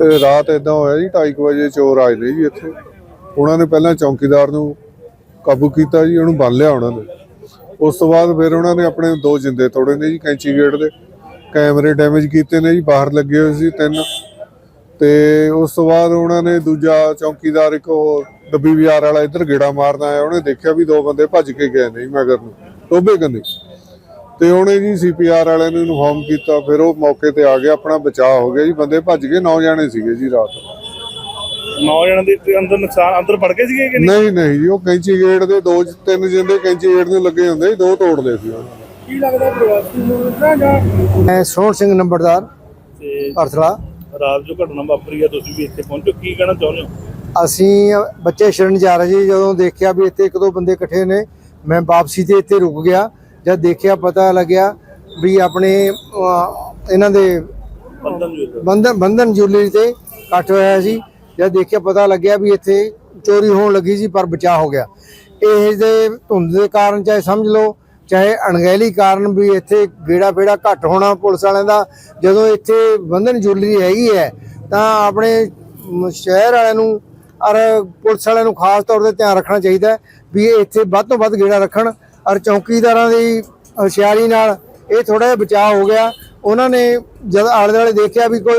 ਗੱਲ ਰਾਤ ਇਦਾਂ ਹੋਇਆ ਜੀ 2:30 ਵਜੇ ਚੋਰ ਆਏ ਨੇ ਜੀ ਇੱਥੇ। ਉਹਨਾਂ ਨੇ ਪਹਿਲਾਂ ਚੌਕੀਦਾਰ ਨੂੰ ਕਾਬੂ ਕੀਤਾ ਜੀ, ਉਹਨੂੰ ਬੰਨ ਲਿਆ ਉਹਨਾਂ ਨੇ। ਉਸ ਤੋਂ ਬਾਅਦ ਫਿਰ ਉਹਨਾਂ ਨੇ ਆਪਣੇ ਦੋ ਜਿੰਦੇ ਤੋੜੇ ਨੇ ਜੀ, ਕੈਂਚੀ ਗੇਟ ਦੇ। ਕੈਮਰੇ ਡੈਮੇਜ ਕੀਤੇ ਨੇ ਜੀ, ਬਾਹਰ ਲੱਗੇ ਹੋਏ ਸੀ ਤਿੰਨ। ਤੇ ਉਸ ਤੋਂ ਬਾਅਦ ਉਹਨਾਂ ਨੇ ਦੂਜਾ ਚੌਕੀਦਾਰ, ਇੱਕ ਉਹ ਡੱਬੀ ਬਾਜ਼ਾਰ ਵਾਲਾ ਇੱਧਰ ਗੇੜਾ ਮਾਰਨ ਆਇਆ। ਉਹਨੇ ਦੇਖਿਆ ਵੀ ਦੋ ਬੰਦੇ ਭੱਜ ਕੇ ਗਏ ਨੇ ਜੀ ਮਗਰ ਨੂੰ। ਟੋਬੇ ਕੰਨੇ। ਤੇ ਉਹਨੇ ਜੀ ਸੀਪੀਆਰ ਵਾਲਿਆਂ ਨੂੰ ਇਨਫੋਰਮ ਕੀਤਾ ਫਿਰ ਉਹ ਮੌਕੇ ਤੇ ਆ ਗਿਆ ਆਪਣਾ ਬਚਾਅ ਹੋ ਗਿਆ ਜੀ। ਬੰਦੇ ਭੱਜ ਗਏ ਨੌ ਜਾਣੇ ਸੀਗੇ ਜੀ ਰਾਤ। ਨੌਜਵਾਨ ਦੇ ਤੇ ਅੰਦਰ ਨੁਕਸਾਨ ਅੰਦਰ ਵੜ ਗਏ ਸੀਗੇ ਕਿ ਨਹੀਂ? ਨਹੀਂ ਨਹੀਂ ਜੀ ਉਹ ਕੈਂਚੀ ਗੇਟ ਦੇ ਦੋ ਤਿੰਨ ਜਿੰਦੇ ਕੈਂਚੀ ਗੇਟ ਨੂੰ ਲੱਗੇ ਹੁੰਦੇ ਸੀ ਦੋ ਤੋੜਦੇ ਸੀ ਉਹਨਾਂ ਨੇ ਕੀ ਲੱਗਦਾ ਪ੍ਰਵਾਸੀ ਨੂੰ ਜਾਂ? ਮੈਂ ਸੋਹਣ ਸਿੰਘ ਨੰਬਰਦਾਰ ਤੇ ਅਰਥਲਾ। ਰਾਤ ਜੋ ਘਟਨਾ ਵਾਪਰੀ ਹੈ ਤੁਸੀਂ ਵੀ ਇੱਥੇ ਪਹੁੰਚੋ ਕੀ ਕਹਿਣਾ ਚਾਹੁੰਦੇ ਹੋ? ਅਸੀਂ ਬੱਚੇ ਛੱਡਣ ਜਾ ਰਹੇ ਸੀ ਜਦੋਂ ਦੇਖਿਆ ਵੀ ਇੱਥੇ ਇੱਕ ਦੋ ਬੰਦੇ ਇਕੱਠੇ ਨੇ ਮੈਂ ਵਾਪਸੀ ਤੇ ਇੱਥੇ ਰੁਕ ਗਿਆ। ਜਦ ਦੇਖਿਆ ਪਤਾ ਲੱਗਿਆ ਵੀ ਆਪਣੇ ਇਹਨਾਂ ਦੇ ਬੰਧਨ ਬੰਧਨ ਜੁਐਲਰੀ ਤੇ ਇਕੱਠ ਹੋਇਆ ਸੀ। ਜਦ ਦੇਖਿਆ ਪਤਾ ਲੱਗਿਆ ਵੀ ਇੱਥੇ ਚੋਰੀ ਹੋਣ ਲੱਗੀ ਸੀ ਪਰ ਬਚਾਅ ਹੋ ਗਿਆ। ਇਹ ਦੇ ਧੁੰਦ ਦੇ ਕਾਰਨ ਚਾਹੇ ਸਮਝ ਲਓ ਚਾਹੇ ਅਣਗਹਿਲੀ ਕਾਰਨ ਵੀ ਇੱਥੇ ਗੇੜਾ ਫੇੜਾ ਘੱਟ ਹੋਣਾ ਪੁਲਿਸ ਵਾਲਿਆਂ ਦਾ। ਜਦੋਂ ਇੱਥੇ ਬੰਧਨ ਜੁਐਲਰੀ ਹੈਗੀ ਹੈ ਤਾਂ ਆਪਣੇ ਸ਼ਹਿਰ ਵਾਲਿਆਂ ਨੂੰ ਔਰ ਪੁਲਿਸ ਵਾਲਿਆਂ ਨੂੰ ਖਾਸ ਤੌਰ ਤੇ ਧਿਆਨ ਰੱਖਣਾ ਚਾਹੀਦਾ ਵੀ ਇਹ ਇੱਥੇ ਵੱਧ ਤੋਂ ਵੱਧ ਗੇੜਾ ਰੱਖਣ। ਔਰ ਚੌਕੀਦਾਰਾਂ ਦੀ ਹੁਸ਼ਿਆਰੀ ਨਾਲ ਇਹ ਥੋੜਾ ਜਿਹਾ ਬਚਾਅ ਹੋ ਗਿਆ। ਉਹਨਾਂ ਨੇ ਜਦ ਆਲੇ ਦੁਆਲੇ ਦੇਖਿਆ ਵੀ ਕੋਈ